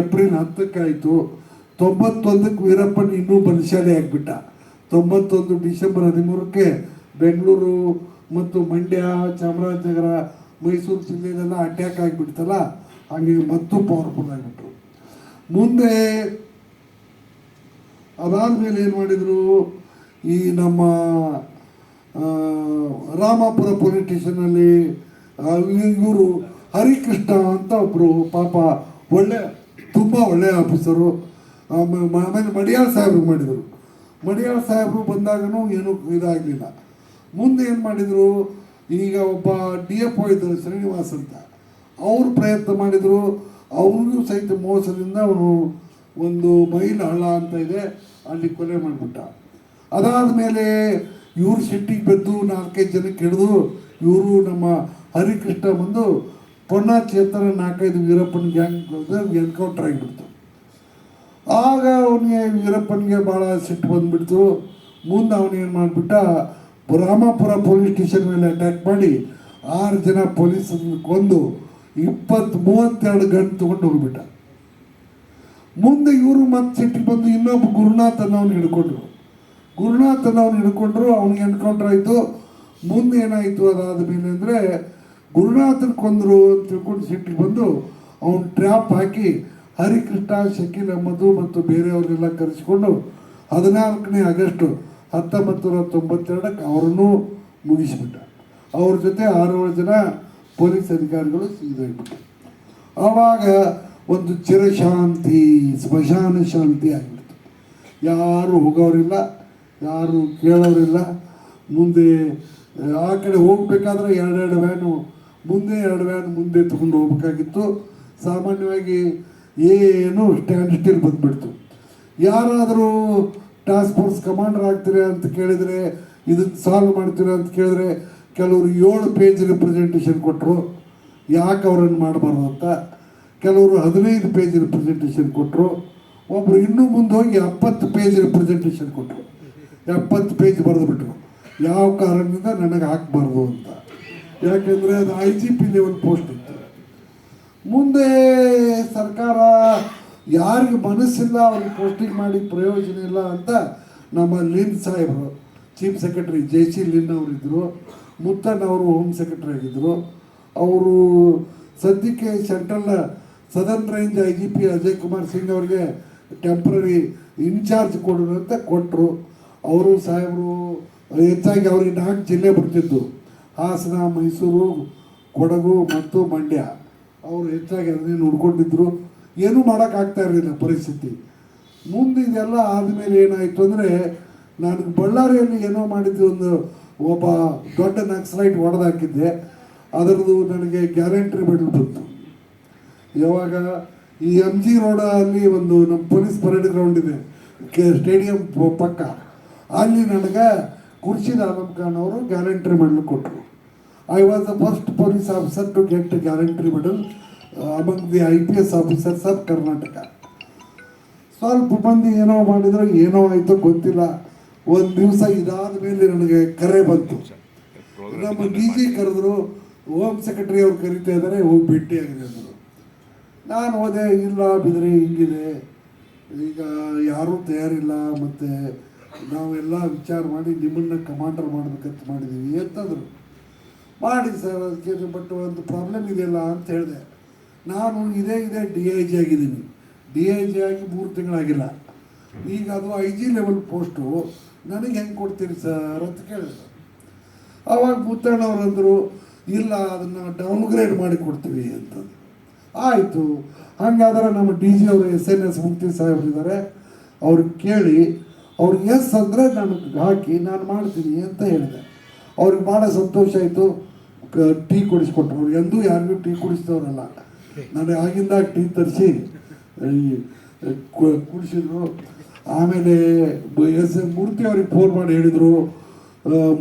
April ಹತ್ತಕ್ಕಾಯಿತು. ತೊಂಬತ್ತೊಂದಕ್ಕೆ Veerappan ಇನ್ನೂ ಬಲಶಾಲಿ ಆಗಿಬಿಟ್ಟ. ತೊಂಬತ್ತೊಂದು December ಹದಿಮೂರಕ್ಕೆ ಬೆಂಗಳೂರು ಮತ್ತು ಮಂಡ್ಯ, ಚಾಮರಾಜನಗರ, ಮೈಸೂರು ಜಿಲ್ಲೆಯಲ್ಲೆಲ್ಲ ಅಟ್ಯಾಕ್ ಆಗಿಬಿಡ್ತಲ್ಲ ಹಾಗೆ ಮತ್ತು ಪವರ್ಫುಲ್ ಆಗಿಬಿಟ್ರು. ಮುಂದೆ ಅದಾದಮೇಲೆ ಏನು ಮಾಡಿದರು? ಈ ನಮ್ಮ ರಾಮಾಪುರ ಪೊಲೀಸ್ ಸ್ಟೇಷನಲ್ಲಿ ಇವರು ಹರಿಕೃಷ್ಣ ಅಂತ ಒಬ್ಬರು ಪಾಪ ಒಳ್ಳೆ, ತುಂಬ ಒಳ್ಳೆಯ ಆಫೀಸರು. ಆಮೇಲೆ ಮಡಿಯಾಳ್ ಸಾಹೇಬ್ರು ಮಾಡಿದರು. ಮಡಿಯಾಳ್ ಸಾಹೇಬರು ಬಂದಾಗನೂ ಏನೂ ಇದಾಗಲಿಲ್ಲ. ಮುಂದೆ ಏನು ಮಾಡಿದರು, ಈಗ ಒಬ್ಬ ಡಿ ಎಫ್ ಒ ಇದ್ದರು, ಶ್ರೀನಿವಾಸ್ ಅಂತ. ಅವರು ಪ್ರಯತ್ನ ಮಾಡಿದರು. ಅವ್ರಿಗೂ ಸಹಿತ ಮೋಸದಿಂದ ಅವನು ಒಂದು ಮೈಲ್ ಹಳ್ಳ ಅಂತ ಇದೆ, ಅಲ್ಲಿ ಕೊಲೆ ಮಾಡಿಬಿಟ್ಟ. ಅದಾದ ಮೇಲೆ ಇವರು ಸಿಟ್ಟಿಗೆ ಬಿದ್ದು ನಾಲ್ಕೈದು ಜನಕ್ಕೆ ಹಿಡಿದು ಇವರು ನಮ್ಮ ಹರಿಕೃಷ್ಣ ಬಂದು ಪೊನ್ನ ಚೇತನ ನಾಲ್ಕೈದು ವೀರಪ್ಪನ ಗ್ಯಾಂಗ್ ಎನ್ಕೌಂಟರ್ ಆಗಿಬಿಡ್ತು. ಆಗ ಅವನಿಗೆ ವೀರಪ್ಪನಿಗೆ ಭಾಳ ಸಿಟ್ಟು ಬಂದುಬಿಡ್ತು. ಮುಂದೆ ಅವನೇನು ಮಾಡಿಬಿಟ್ಟ? ರಾಮಾಪುರ ಪೊಲೀಸ್ ಸ್ಟೇಷನ್ ಮೇಲೆ ಅಟ್ಯಾಕ್ ಮಾಡಿ ಆರು ಜನ ಪೊಲೀಸ್ ಕೊಂದು ಇಪ್ಪತ್ತು ಮೂವತ್ತೆರಡು ಗಂಟೆ ತೊಗೊಂಡು ಹೋಗ್ಬಿಟ್ಟ. ಮುಂದೆ ಇವರು ಮತ್ತೆ ಸಿಟ್ಟಿಗೆ ಬಂದು ಇನ್ನೊಬ್ಬ ಗುರುನಾಥ್ ಅನ್ನೋನು ಹಿಡ್ಕೊಂಡ್ರು. ಗುರುನಾಥ್ ಅನ್ನೋನು ಹಿಡ್ಕೊಂಡ್ರು, ಅವ್ನಿಗೆ ಎನ್ಕೌಂಟರ್ ಆಯಿತು. ಮುಂದೆ ಏನಾಯಿತು ಅದಾದ ಮೇಲೆ ಅಂದರೆ ಗುರುನಾಥನ್ ಕೊಂದರು ಅಂತ ತಿಳ್ಕೊಂಡು ಸಿಟ್ಟಿಗೆ ಬಂದು ಅವನು ಟ್ರ್ಯಾಪ್ ಹಾಕಿ ಹರಿಕೃಷ್ಣ, ಶಕೀಲ್ ಅಹಮದು ಮತ್ತು ಬೇರೆಯವರೆಲ್ಲ ಕರೆಸಿಕೊಂಡು ಹದಿನಾಲ್ಕನೇ ಆಗಸ್ಟು ಹತ್ತೊಂಬತ್ತು ನೂರ ತೊಂಬತ್ತೆರಡಕ್ಕೆ ಅವರನ್ನು ಮುಗಿಸಿಬಿಟ್ಟ. ಅವ್ರ ಜೊತೆ ಆರೇಳು ಜನ ಪೊಲೀಸ್ ಅಧಿಕಾರಿಗಳು ಸಿಗಿದೋಗ್ಬಿಟ್ಟು ಆವಾಗ ಒಂದು ಚಿರಶಾಂತಿ, ಸ್ಮಶಾನ ಶಾಂತಿ ಆಗಿಬಿಡ್ತು. ಯಾರು ಹೋಗೋರಿಲ್ಲ, ಯಾರು ಕೇಳೋರಿಲ್ಲ. ಮುಂದೆ ಆ ಕಡೆ ಹೋಗಬೇಕಾದ್ರೆ ಎರಡೆರಡು ವ್ಯಾನು ಮುಂದೆ ಎರಡು ವ್ಯಾನ್ ಮುಂದೆ ತಗೊಂಡು ಹೋಗ್ಬೇಕಾಗಿತ್ತು. ಸಾಮಾನ್ಯವಾಗಿ ಏನು ಸ್ಟ್ಯಾಂಡ್ ಸ್ಟಿಲ್ ಬಂದ್ಬಿಡ್ತು. ಯಾರಾದರೂ ಟಾಸ್ಕ್ ಫೋರ್ಸ್ ಕಮಾಂಡರ್ ಆಗ್ತೀರಾ ಅಂತ ಕೇಳಿದರೆ ಇದನ್ನು ಸಾಲ್ವ್ ಮಾಡ್ತೀರಾ ಅಂತ ಕೇಳಿದ್ರೆ ಕೆಲವರು ಏಳು ಪೇಜ್ ರಿಪ್ರೆಸೆಂಟೇಷನ್ ಕೊಟ್ಟರು ಯಾಕೆ ಅವರನ್ನು ಮಾಡಬಾರ್ದು ಅಂತ? ಕೆಲವರು ಹದಿನೈದು ಪೇಜ್ ಪ್ರೆಸೆಂಟೇಷನ್ ಕೊಟ್ಟರು ಒಬ್ಬರು ಇನ್ನೂ ಮುಂದೆ ಹೋಗಿ ಎಪ್ಪತ್ತು ಪೇಜ್ ರಿಪ್ರೆಸೆಂಟೇಷನ್ ಕೊಟ್ಟರು ಎಪ್ಪತ್ತು ಪೇಜ್ ಬರೆದುಬಿಟ್ರು. ಯಾವ ಕಾರಣದಿಂದ ನನಗೆ ಹಾಕಬಾರ್ದು ಅಂತ? ಯಾಕೆಂದರೆ ಅದು I G P level post ಇತ್ತು. ಮುಂದೆ ಸರ್ಕಾರ ಯಾರಿಗೆ ಮನಸ್ಸಿಲ್ಲ ಅವ್ರಿಗೆ ಪೋಸ್ಟಿಂಗ್ ಮಾಡಿ ಪ್ರಯೋಜನ ಇಲ್ಲ ಅಂತ ನಮ್ಮ ಲಿನ್ ಸಾಹೇಬರು chief secretary J C Lynn ಅವರಿದ್ದರು Muthan ಅವರು ಹೋಮ್ ಸೆಕ್ರೆಟರಿ ಆಗಿದ್ದರು ಅವರು ಸದ್ಯಕ್ಕೆ central southern range I G P Ajay Kumar Singh ಅವ್ರಿಗೆ ಟೆಂಪ್ರರಿ ಇನ್ಚಾರ್ಜ್ ಕೊಡೋದಂತ ಅಂತ ಕೊಟ್ಟರು ಅವರು ಸಾಹೇಬರು ಹೆಚ್ಚಾಗಿ ಅವ್ರಿಗೆ ನಾಲ್ಕು ಜಿಲ್ಲೆ ಬರ್ತಿದ್ದು ಹಾಸನ, ಮೈಸೂರು, ಕೊಡಗು ಮತ್ತು ಮಂಡ್ಯ. ಅವರು ಹೆಚ್ಚಾಗಿ ಅದನ್ನೇ ನೋಡ್ಕೊಂಡಿದ್ರು. ಏನೂ ಮಾಡೋಕ್ಕಾಗ್ತಾ ಇರಲಿಲ್ಲ ಪರಿಸ್ಥಿತಿ. ಮುಂದೆ ಇದೆಲ್ಲ ಆದಮೇಲೆ ಏನಾಯಿತು ಅಂದರೆ ನನಗೆ ಬಳ್ಳಾರಿಯಲ್ಲಿ ಏನೋ ಮಾಡಿದ್ದು ಒಂದು ಒಬ್ಬ ದೊಡ್ಡ ನಕ್ಸಲೈಟ್ ಹೊಡೆದಾಕಿದ್ದೆ ಅದರದ್ದು ನನಗೆ ಗ್ಯಾರಂಟ್ರಿ ಮೆಡಲ್ ಬಂತು. ಯಾವಾಗ ಈ ಎಂ ಜಿ ರೋಡಲ್ಲಿ ಒಂದು ನಮ್ಮ ಪೊಲೀಸ್ ಪರೇಡ್ ಗ್ರೌಂಡ್ ಇದೆ, ಕೆ ಸ್ಟೇಡಿಯಂ ಪಕ್ಕ. ಅಲ್ಲಿ ನನಗೆ ಖುರ್ಷಿದ್ ಆಲಂ ಖಾನ್ ಅವರು ಗ್ಯಾರಂಟ್ರಿ ಮೆಡಲ್ ಕೊಟ್ಟರು I was the first police officer to get gallantry the I P S officers of Karnataka ಸ್ವಲ್ಪ ಮಂದಿ ಏನೋ ಮಾಡಿದ್ರು ಏನೋ ಆಯಿತು ಗೊತ್ತಿಲ್ಲ. ಒಂದು ದಿವಸ ಇದಾದ ಮೇಲೆ ನನಗೆ ಕರೆ ಬಂತು. ನಮ್ಮ ಡಿ ಜಿ ಕರೆದ್ರು ಹೋಮ್ ಸೆಕ್ರೆಟರಿ ಅವ್ರು ಕರಿತಾ ಇದ್ದಾರೆ ಹೋಗಿ ಭೇಟಿಯಾಗಿದೆ ಅಂದರು. ನಾನು ಹೋದೆ, ಇಲ್ಲ ಬಿದ್ರಿ ಹಿಂಗಿದೆ. ಈಗ ಯಾರೂ ತಯಾರಿಲ್ಲ, ಮತ್ತು ನಾವೆಲ್ಲ ವಿಚಾರ ಮಾಡಿ ನಿಮ್ಮನ್ನು ಕಮಾಂಡರ್ ಮಾಡಬೇಕಂತ ಮಾಡಿದ್ದೀವಿ ಅಂತಂದರು. ಮಾಡಿ ಸರ್ ಅದಕ್ಕೆ ಬಟ್ ಒಂದು ಪ್ರಾಬ್ಲಮ್ ಇದೆಯಲ್ಲ ಅಂತ ಹೇಳಿದೆ. ನಾನು ಇದೇ ಇದೇ ಡಿ ಐ ಜಿ ಆಗಿದ್ದೀನಿ. ಡಿ ಐ ಜಿ ಆಗಿ ಮೂರು ತಿಂಗಳಾಗಿಲ್ಲ. ಈಗ ಅದು ಐ ಜಿ ಲೆವೆಲ್ ಪೋಸ್ಟು ನನಗೆ ಹೆಂಗೆ ಕೊಡ್ತೀರಿ ಸರ್ ಅಂತ ಕೇಳಿದೆ. ಅವಾಗ ಅಂದರು, ಇಲ್ಲ, ಅದನ್ನು ಡೌನ್ಗ್ರೇಡ್ ಮಾಡಿ ಕೊಡ್ತೀವಿ ಅಂತಂದು ಆಯಿತು. ಹಾಗಾದ್ರೆ ನಮ್ಮ ಡಿ ಜಿ ಅವರು ಎಸ್ ಎನ್ ಎಸ್ ಮುಕ್ತಿ ಸಾಹೇಬರಿದ್ದಾರೆ ಅವ್ರು ಕೇಳಿ ಅವ್ರಿಗೆ ಎಸ್ ಅಂದರೆ ನನಗೆ ಹಾಕಿ, ನಾನು ಮಾಡ್ತೀನಿ ಅಂತ ಹೇಳಿದೆ. ಅವ್ರಿಗೆ ಭಾಳ ಸಂತೋಷ ಆಯಿತು. ಟೀ ಕುಡಿಸ್ಕೊಟ್ರು. ಎಂದೂ ಯಾರಿಗೂ ಟೀ ಕುಡಿಸ್ತವ್ರಲ್ಲ ನಾನು ಆಗಿಂದ ಟೀ ತರಿಸಿ ಕುಡಿಸಿದ್ರು. ಆಮೇಲೆ ಎಸ್ ಎಸ್ ಮೂರ್ತಿ ಅವ್ರಿಗೆ ಫೋನ್ ಮಾಡಿ ಹೇಳಿದರು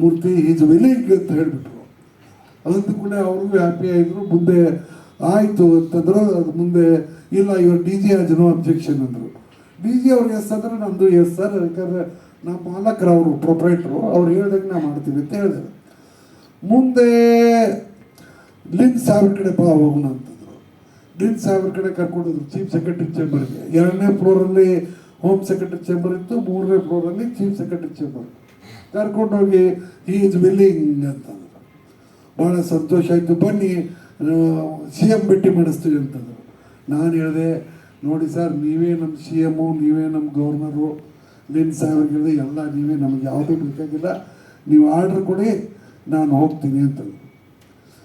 ಮೂರ್ತಿ ಈಸ್ ವಿಲಿಂಗ್ ಅಂತ ಹೇಳಿಬಿಟ್ರು. ಅದಂತ ಕೂಡ ಅವ್ರಿಗೂ ಹ್ಯಾಪಿ ಆಗಿದ್ರು. ಮುಂದೆ ಆಯಿತು ಅಂತಂದ್ರು. ಅದು ಮುಂದೆ, ಇಲ್ಲ, ಇವರು D G has no objection ಅಂದರು. ಡಿ ಜಿ ಅವ್ರು ಎಸ್ ಅಂದ್ರೆ ನಮ್ಮದು ಎಸ್ ಸರ್. ಯಾಕಂದರೆ ನಮ್ಮ ಮಾಲಕರು ಅವರು ಪ್ರೊಪ್ರೈಟ್ರು ಅವ್ರು ಹೇಳ್ದಂಗೆ ನಾ ಮಾಡ್ತೀವಿ ಅಂತ ಹೇಳಿದೆ ಮುಂದೆ ಲಿನ್ ಸಾವಿರ ಕಡೆ ಬಾ ಹೋಗೋಣ ಅಂತಂದರು. ಲಿನ್ ಸಾಹೇಬ್ರ ಕಡೆ ಕರ್ಕೊಂಡೋದ್ರು, ಚೀಫ್ ಸೆಕ್ರೆಟರಿ ಚೇಂಬರ್ಗೆ. ಎರಡನೇ ಫ್ಲೋರಲ್ಲಿ ಹೋಮ್ ಸೆಕ್ರೆಟರಿ ಚೇಂಬರ್ ಇತ್ತು, ಮೂರನೇ ಫ್ಲೋರಲ್ಲಿ ಚೀಫ್ ಸೆಕ್ರೆಟರಿ ಚೇಂಬರ್. ಕರ್ಕೊಂಡೋಗಿ ಈ ಇಸ್ ವಿಲ್ಲಿಂಗ್ ಅಂತಂದ್ರು. ಭಾಳ ಸಂತೋಷ ಆಯಿತು, ಬನ್ನಿ ಸಿ ಎಂ ಭೇಟಿ ಮಾಡಿಸ್ತೀವಿ ಅಂತಂದರು. ನಾನು ಹೇಳಿದೆ, ನೋಡಿ ಸರ್, ನೀವೇ ನಮ್ಮ ಸಿ ಎಮ್ಮು ನೀವೇ ನಮ್ಮ ಗವರ್ನರು. ಲಿನ್ ಸಾಹೇಬ್ರಿಗೆ ಎಲ್ಲ ನೀವೇ ನಮಗೆ ಯಾವುದೂ ಬೇಕಾಗಿಲ್ಲ. ನೀವು ಆರ್ಡ್ರ್ ಕೊಡಿ ನಾನು ಹೋಗ್ತೀನಿ ಅಂತಂದು.